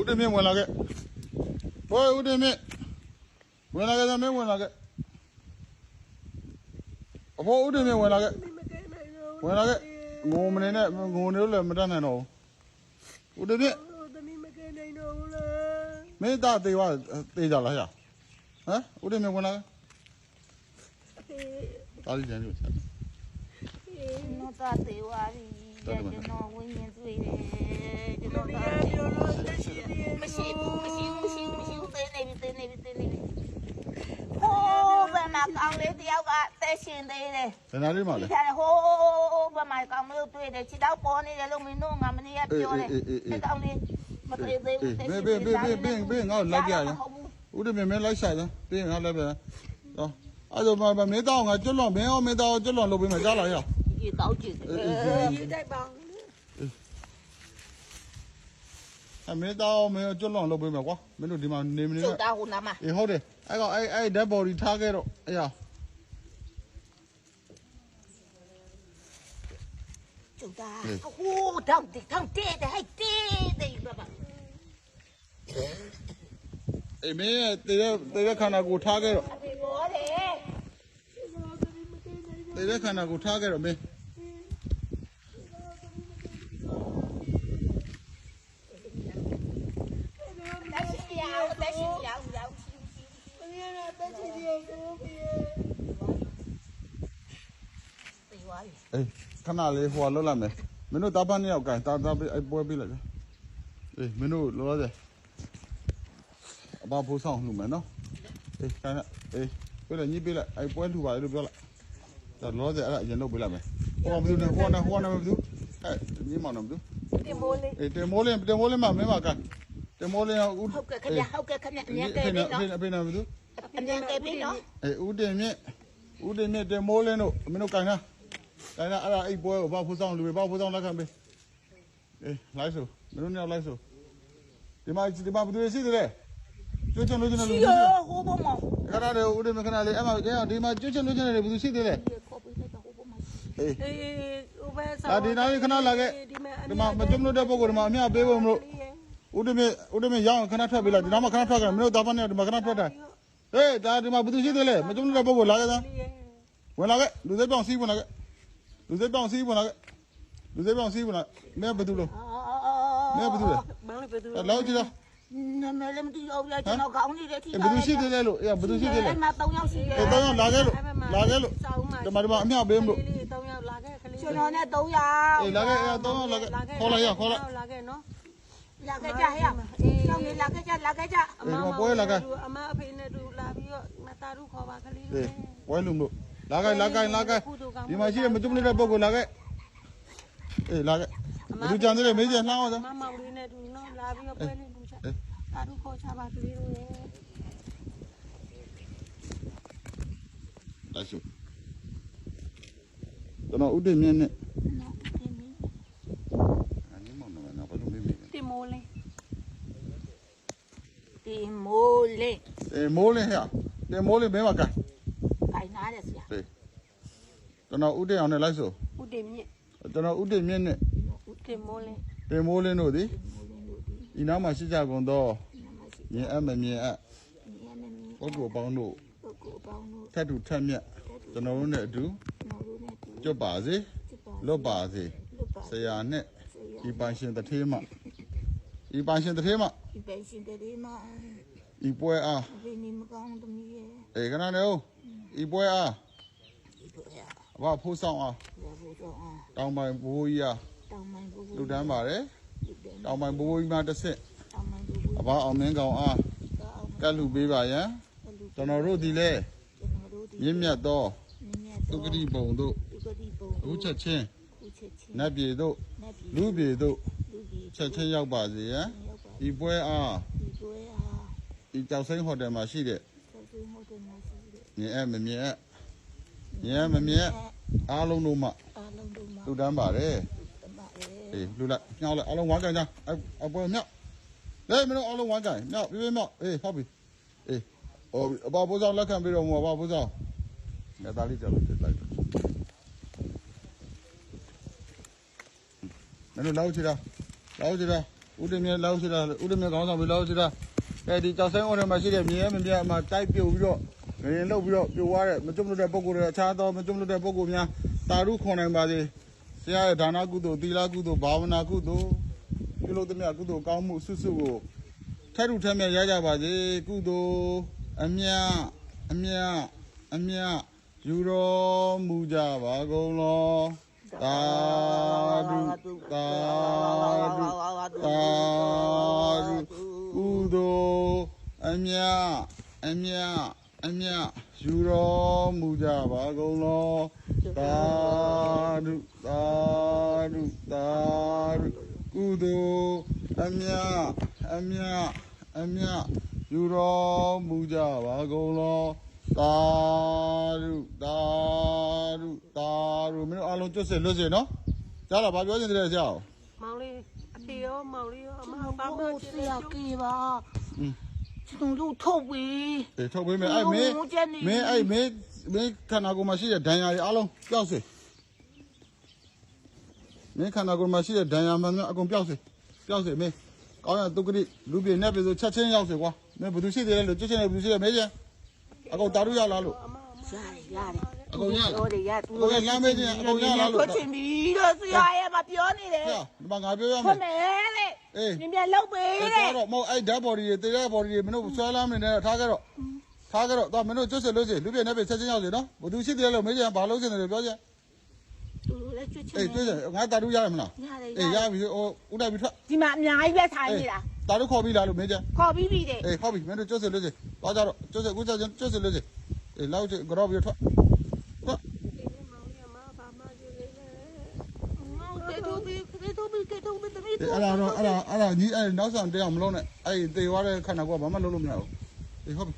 ဦးတင်မြင့်ဝင်လာခဲ့ဟိုဦးတင်မြင့်ဝင်လာခဲ့သမင်းဝင်လာခဲ့အဖိုးဦးတင်မြင့်ဝင်လာခဲ့ဝင်လာခဲ့ငုံမနေနဲ့ငုံနေလို့လည်းမတတ်နိုင်တော့ဘူးဦးတင်မြင့်သမီးမကဲနိုင်တော့ဘူးလားမင်းသားသေးသွားသေးကြလားဟဲ့ဟမ်ဦးတင်မြင့်ဝင်လာခဲ့တားလိကျန်လို့ဆက်နော်တာသေးဝါရီကျွန်တော်ဝင်းရင်တွေ့တယ်ကျွန်တော် ဒီ က ကပြောလို့တက်ရှိတယ် မရှိဘူးမရှိဘူးမရှိဘူးမရှိဘူးသေးနေပြီသေးနေပြီသေးနေပြီဟိုးဘယ် မှာကောင်းလေးတယောက်ကတက်ရှင်သေးတယ်ဘယ်နာလေးမှဒီလဲကဟိုးဘယ်မှာကောင်းမလို့တွေ့တယ်ခြေတော့ပေါ်နေတယ်လို့မင်းတို့ငါမနေရပြောတယ်ဒီကောင်းလေးမတွေ့သေးဘူးတက်ရှင်သေးတယ်ဦးတင်မြင့်မင်းလိုက်ရှာတယ်ပြီးရင်ငါလည်းပဲတော့အဲ့ဒါမှမင်းသားငါကျွတ်လွန်မင်းရောမင်းသားကျွတ်လွန်လုပ်ပေးမယ်ကြားလာရဒီကောင်းကြည့်တယ် ရေးတိုက်ပါ အမင်းသားမင်းကျွတ်လွန်လုပ်ပေးမယ်ကွာမင်းတို့ဒီမှာနေမနေကျုနဲ့ပ်သားဟိုနာမှာအေးဟုတ်တယ်အဲ့ကောင်အဲ့အဲ့ dead body ထားခဲ့တော့အေးရကျုပ်သားဟိုးတောင်းတိတောင်းတဲ့တဲ့ဟဲ့တဲ့တဲ့ဘာဘာအေးမင်းရဲ့တေတဲ့တေတဲ့ခန္ဓာကိုထားခဲ့တော့ဒီဘောလေတေတဲ့ခန္ဓာကိုထားခဲ့တော့မင်း တက်ရှိရအောင်တက်ရှိရအောင်ရောက်ရှိရှိ ဘယ်ရတက်ရှိတယ်တော့ဖေး သိသွားပြီ အေးခဏလေးဟိုလွတ်လိုက်မယ်မင်းတို့တာပန်းနှစ်ယောက်ကန်တာတာအဲ့ပွဲပေးလိုက်အေးမင်းတို့လောလောဆယ်အဘဖိုးဆောင်လှူမယ်နော်အေးကန်အေးပြလိုက်ညှိပေးလိုက်အဲ့ပွဲလှူပါလေလို့ပြောလိုက်ဒါလောလောဆယ်အဲ့ဒါအရင်လုပ်ပေးလိုက်မယ်ဟိုကဘယ်သူလဲဟိုကဟိုကဘယ်သူအဲ့ညှိမောင်တော့ဘယ်သူဒီမိုးလေးအေးတင်မိုးလင်းတင်မိုးလင်းမှာမင်းမကန်တင်မိုးလင်းဦးဟုတ်ကဲ့ခင်ဗျဟုတ်ကဲ့ခင်ဗျအမြဲတမ်းဖေပဲဖေနော်ဖေဖေဘယ်သူအမြဲတမ်းပဲနော်အေးဦးတင်မြင့်ဦးတင်မြင့်တင်မိုးလင်းတို့မင်းတို့ကန်တာ ကန်တာအဲ့ဒါအဲ့ပွဲကိုဘာဖိုးဆောင်လူပဲဘာဖိုးဆောင်လက်ခံပေးအေးလိုက်ဆိုမင်းတို့ညောက်လိုက်ဆိုဒီမှာဒီမှာဘယ်သူရှိသေးလဲကျွတ်ချင်လို့ချင်တယ်လူဒီရောဟိုဘမောခဏလေးဦးတင်မြင့်ခဏလေးအဲ့မှာဒီမှာကျွတ်ချင်လို့ချင်တယ်ဘယ်သူရှိသေးလဲခေါ်ပြီးလိုက်တော့ဟိုဘမောအေးအေးဥပ္ပစာဒါဒီနားလေးခဏလာခဲ့ဒီမှာမကျွတ်လို့တဲ့ပုံကိုဒီမှာအမြပေးဖို့မလို့ဦးတမေဦးတမေရောင်းခဏထွက်ပေးလိုက်ဒီနောက်မှာခဏထွက်ကြမင်းတို့တာပန်းနဲ့ဒီမှာခဏထွက်တယ်ဟေးဒါဒီမှာဘယ်သူရှိသေးလဲမကျုံတဲ့ပုဂ္ဂိုလ်လာခဲ့သားဝင်လာခဲ့လူစိတ်ပြောင်းစီးဝင်လာခဲ့ လူစိတ်ပြောင်းစီးဝင်လာခဲ့လူစိတ်ပြောင်းစီးဝင်လာမင်းဘယ်သူလဲမင်းဘယ်သူလဲဘာလို့ဘယ်သူလောက်ကြည့်လားနာမည်လည်းမသိတော့ဘူးကျွန်တော်ကောင်းနေတဲ့ထိဘယ်သူရှိသေးလဲလို့အေးဘယ်သူရှိသေးလဲအဲ့မှာ၃ယောက်ရှိတယ်အေးတော့လာခဲ့လို့လာခဲ့လို့ဒီမှာဒီမှာအမြပေးမလို့လေး၃ယောက်လာခဲ့ခလေးကျွန်တော်နဲ့၃ယောက်အေးလာခဲ့အေးတော့လာခဲ့ခေါ်လိုက်ရခေါ်လိုက်လာခဲ့နော်လာခဲ့ကြဟဲ့ကျောင်းနေလာခဲ့ကြလာခဲ့ကြအမအဖေနဲ့တူလာပြီးတော့မတာရုခေါ်ပါခလေးအေးဝဲလူလို့ လာခဲ့လာခဲ့လာခဲ့ဒီမှာရှိတဲ့မတူမနေတဲ့ပုံကိုလာခဲ့အေးလာခဲ့လူကြံတဲ့မေးကြနှောင်းအောင်စမ်းမမောင်လေးနဲ့သူနော်လာပြီးတော့ပွဲနေလူချတာတို့ခေါ်ချပါကလေးတို့ရဲ့လာရှိကျွန်တော်ဥတည်မြင့်နဲ့အနိမောင်နော်ဘာလို့မေးမေးတင်မိုးလေးတင်မိုးလေးတင်မိုးလေးဟဲ့တင်မိုးလေးမဲပါကိုင်ကိုင်နားတယ်ဆရာ ကျွန်တော်ဦးတင်အောင်နဲ့လိုက်ဆိုဦးတင်မြင့်ကျွန်တော်ဦးတင်မြင့်နဲ့ဦးတင်မိုးလင်းတင်မိုးလင်းတို့သည်ဒီနောက်မှာရှိကြကုန်သောမြင်အပ်မမြင်အပ်ပုဂ္ဂိုလ်ပေါင်းတို့ပုဂ္ဂိုလ်ပေါင်းတို့ထတ်တူထက်မြတ်ကျွန်တော်တို့နဲ့အတူကျွတ်ပါစေလွတ်ပါစေဆရာနဲ့ဒီပိုင်ရှင်တထေးမှဒီပိုင်ရှင်တထေးမှဒီပိုင်ရှင်တထေးမှဒီပွဲအားဘယ်နေမကောင်းသမီးရဲ့အေခဏနေဦးဒီပွဲအားဒီပွဲအား ဘဖိုးဆောင်အားဘုရားတော်အောင်တောင်ပိုင်ဘိုးကြီးအားတောင်းမိုင်းဘုလူတန်းပါတယ်လူတယ်တောင်ပိုင်ဘိုးကြီးမှတစ်ဆင့်တောင်းမိုင်းဘုအဘအောင်မင်းကောင်အားကောင်းကတ်လူပေးပါယံလူကျွန်တော်တို့ဒီလဲကျွန်တော်တို့ဒီမြင့်မြတ်သောမြတ်သုတော်ကတိဘုံတို့ဒီကတိဘုံအခုချက်ချင်းခုချက်ချင်းနတ်ပြည်တို့နတ်ပြည်လူပြည်တို့လူကြီးချက်ချင်းရောက်ပါစေယံရောက်ပါဤပွဲအားဒီပွဲဟာဤကြောက်စိမ်းဟိုတယ်မှာရှိတဲ့ဆက်သွင်းဟုတ်တယ်မှာရှိတယ်မြင်အပ်မမြင်အပ် မြင်အပ်မမြင်အပ်အားလုံးတို့မှအားလုံးတို့မှာလူတန်းပါတယ်တမရဲ့အေးလူလိုက်ညောင်းလိုက်အားလုံးဝမ်းကန်ကြအအပွဲမြောက်လဲမင်းတို့အားလုံးဝမ်းကန်မြောက်ပြေးပြေးမြောက်အေးဟုတ်ပြီအေးဟောအဘဘိုးဆောင်လက်ခံပြီးတော့မအဘဘိုးဆောင်ငါသားလေးကြောက်လို့တက်လိုက်မင်းတို့လောက်ချီတာလောက်ချီတာဝဦးတင်မြလောက်ရှိတာဦးတင်မြခေါင်းဆောင်ပြီးလောက်ရှိတာအဲဒီကြောက်ဆိုင်အော်ထဲမှာရှိတဲ့မြင်းရဲမမြတ်မှာတိုက်ပြုတ်ပြီးတော့ ငရင်လုတ်ပြီးတော့ပြိုသွားတဲ့မကြုံလို့တဲ့ပုံကိုယ်တွေအခြားသောမကြုံလို့တဲ့ပုံကိုယ်များတာရုခွန်နိုင်ပါစေဆရာရဲ့ဒါနကုသိုလ်သီလကုသိုလ်ဘာဝနာကုသိုလ်ပြုလို့သမျှကုသိုလ်ကောင်းမှုဆုစုကိုထက်ထူထက်မြတ်ရကြပါစေကုသိုလ်အမြတ်အမြတ်အမြတ်ယူတော်မူကြပါကုန်လောသာဓုသာဓုသာဓုကုသိုလ်အမြတ်အမြတ် အမြယူတော်မူကြပါကုန်လောသာဓုသာဓုသာဓုကုသိုလ်အမြအမြအမြယူတော်မူကြပါကုန်လောသာဓုသာဓုသာဓုမင်းတို့အလုံးကျွတ်စေလွတ်စေနော်ကြားလားဗာပြောနေတယ်ကြားအောင်မောင်လေးအတေရောမောင်လေးရောအမအောင်ပါမစီရကေပါอืม ကျွန်တော်ထုတ်ပေးအေးထုတ်ပေးမယ်အဲ့မင်းမင်းအဲ့မင်းမင်းခန္ဓာကိုယ်မှာရှိတဲ့ဒဏ်ရာတွေအလုံးပျောက်စေမင်းခန္ဓာကိုယ်မှာရှိတဲ့ဒဏ်ရာမှန်များအကုန်ပျောက်စေပျောက်စေမင်းကောင်းရတုတ်ကတိလူပြေနဲ့ပြေဆိုချက်ချင်းရောက်စေကွာမင်းဘယ်သူရှိသေးလဲလို့ချက်ချင်းဘယ်သူရှိလဲမင်းကျအကုန်တာရုရလားလို့ရတယ်ရတယ်အကုန်ရတော့ရတူကိုလမ်းမေးခြင်းအကုန်ရလားလို့ချက်ချင်းပြီးတော့ဆရာရဲ့မပြောနေတယ်ဆရာဒီမှာငါပြောရမယ်ခွမဲလေ အေးပြန်ပြန်လှုပ်ပေးတဲ့ တော့မဟုတ်အဲ့ဓာတ်ဘော်ဒီတွေတေတဲ့ဘော်ဒီတွေမင်းတို့ဆွဲလမ်းမနေနဲ့တော့ထားခဲ့တော့ထားခဲ့တော့တော့မင်းတို့ကျွတ်စစ်လို့စစ်လူပြည့်နေပြည့်ဆက်ချင်းရောက်လေနော်ဘသူရှိတယ်လို့မေးကြရင်ဘာလို့စစ်တယ်လို့ပြောကြသူတို့လည်းချွတ်ချင်အေးကျွတ်စစ်ငါတာတူရရမလားရတယ်အေးရရတယ်ပြီဟိုဦးတိုက်ပြီးထွက်ဒီမှာအများကြီးပဲထိုင်နေတာတာတူခေါ်ပြီးလားလို့မေးကြခေါ်ပြီးပြီတဲ့အေးဟုတ်ပြီမင်းတို့ကျွတ်စစ်လို့စစ်တော့ကြတော့ကျွတ်စစ်အခုကျွတ်စစ်ကျွတ်စစ်လို့စစ်အေးလောက်ကျွတ်ကြော့ပြီးထွက်ထွက် မောင်တို့တို့ဒီ ကေတိုဘီကေတိုဘီတမီအေးအဲ့ဒါတော့အဲ့ဒါအဲ့ဒါညီအဲ့နောက်ဆောင်တရားမလုံးနဲ့အဲ့တေသွားတဲ့ခန္ဓာကိုယ်ကဘာမှလုံးလို့မရဘူးအေးဟုတ်ပြီ